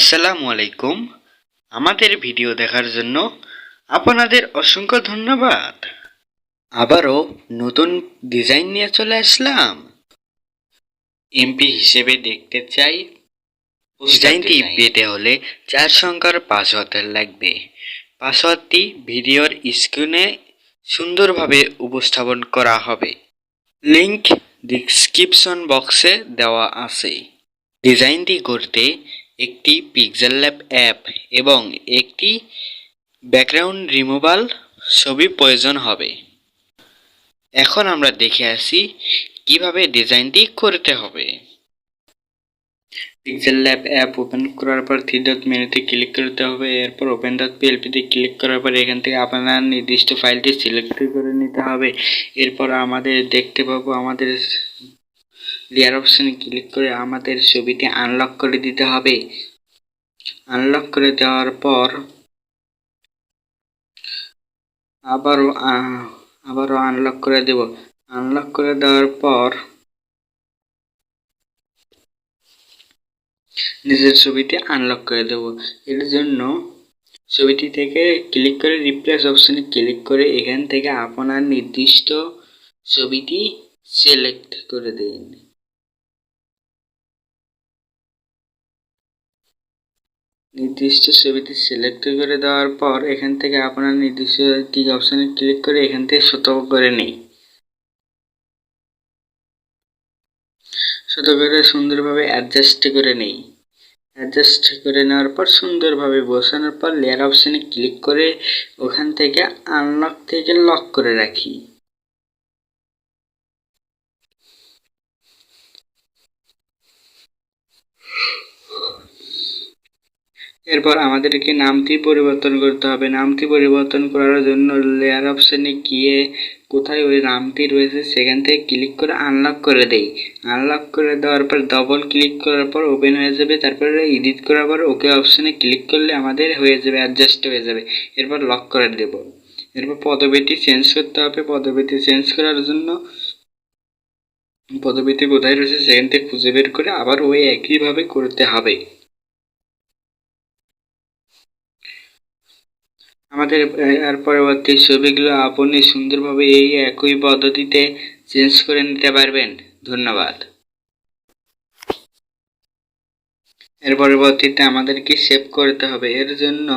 আসসালামু আলাইকুম। আমাদের ভিডিও দেখার জন্য আপনাদের অসংখ্য ধন্যবাদ। আবারও নতুন ডিজাইন নিয়ে চলে আসলাম। এমপি হিসেবে দেখতে চাই। ডিজাইনটি পেতে হলে চার সংখ্যার পাসওয়ার্ড লাগবে। পাসওয়ার্ডটি ভিডিওর স্ক্রিনে সুন্দরভাবে উপস্থাপন করা হবে। লিংক ডিসক্রিপশন বক্সে দেওয়া আছে। ডিজাইনটি করতে একটি পিক্সেল ল্যাব অ্যাপ এবং একটি ব্যাকগ্রাউন্ড রিমুভাল ছবি প্রয়োজন হবে। এখন আমরা দেখে আসি কীভাবে ডিজাইনটি করতে হবে। পিক্সেল ল্যাব অ্যাপ ওপেন করার পর থ্রি ডট মেনুতে ক্লিক করতে হবে, এরপর ওপেন ডট পিএলপিতে ক্লিক করার পর এখান থেকে আপনার নির্দিষ্ট ফাইলটি সিলেক্ট করে নিতে হবে। এরপর আমাদের দেখতে পাবো আমাদের লেয়ার অপশানে ক্লিক করে আমাদের ছবিটি আনলক করে দিতে হবে। আনলক করে দেওয়ার পর আবারও আবারও আনলক করে দেব। আনলক করে দেওয়ার পর নিজের ছবিটি আনলক করে দেব। এর জন্য ছবিটি থেকে ক্লিক করে রিপ্লেস অপশানে ক্লিক করে এখান থেকে আপনার নির্দিষ্ট ছবিটি সিলেক্ট করে দিন। নির্দিষ্ট ছবিটি সিলেক্ট করে দেওয়ার পর এখান থেকে আপনার নির্দিষ্ট টিক অপশানে ক্লিক করে এখান থেকে সতর্ক করে নিই ছোট করে সুন্দরভাবে অ্যাডজাস্ট করে নেই অ্যাডজাস্ট করে নেওয়ার পর সুন্দরভাবে বসানোর পর লেয়ার অপশানে ক্লিক করে ওখান থেকে আনলক থেকে লক করে রাখি। এরপর আমাদেরকে নামটি পরিবর্তন করতে হবে। নামটি পরিবর্তন করার জন্য লেয়ার অপশানে গিয়ে কোথায় ওই নামটি রয়েছে সেখান থেকে ক্লিক করে আনলক করে দেই। আনলক করে দেওয়ার পর ডবল ক্লিক করার পর ওপেন হয়ে যাবে, তারপরে এডিট করার পর ওকে অপশানে ক্লিক করলে আমাদের হয়ে যাবে অ্যাডজাস্ট হয়ে যাবে। এরপর লক করে দেব। এরপর পদবিটি চেঞ্জ করতে হবে। পদবিটি চেঞ্জ করার জন্য পদবিটি কোথায় রয়েছে সেখান থেকে খুঁজে বের করে আবার ওই একইভাবে করতে হবে। আমাদের আর পরবর্তী ছবিগুলো আপনি সুন্দরভাবে এই একই পদ্ধতিতে চেঞ্জ করে নিতে পারবেন। ধন্যবাদ। এর পরবর্তীতে আমাদেরকে সেভ করতে হবে। এর জন্য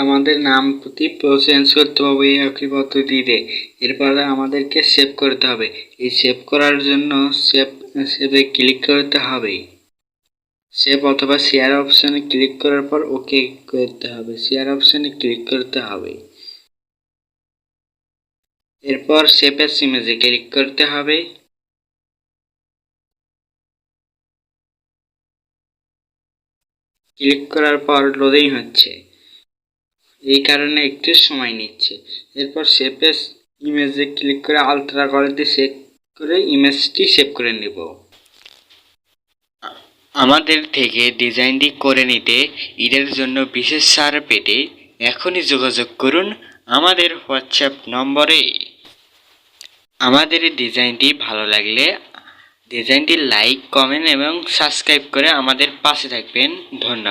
আমাদের নাম প্রতি চেঞ্জ করতে হবে এই একই পদ্ধতিতে। এরপর আমাদেরকে সেভ করতে হবে। এই সেভ করার জন্য সেভ সেভে ক্লিক করতে হবে। সেভ অথবা শেয়ার অপশানে ক্লিক করার পর ওকে করতে হবে। শেয়ার অপশানে ক্লিক করতে হবে। এরপর সেভ এস ইমেজে ক্লিক করতে হবে। ক্লিক করার পর লোডিং হচ্ছে। এই কারণে একটু সময় নিচ্ছে। এরপর সেভ এস ইমেজে ক্লিক করে আলট্রা কোয়ালিটি সেভ করে ইমেজটি সেভ করে নেব। আমাদের থেকে ডিজাইনটি করে নিতে ঈদের জন্য বিশেষ সার পেতে এখনই যোগাযোগ করুন আমাদের হোয়াটসঅ্যাপ নম্বরে। আমাদের ডিজাইনটি ভালো লাগলে ডিজাইনটি লাইক, কমেন্ট এবং সাবস্ক্রাইব করে আমাদের পাশে থাকবেন। ধন্যবাদ।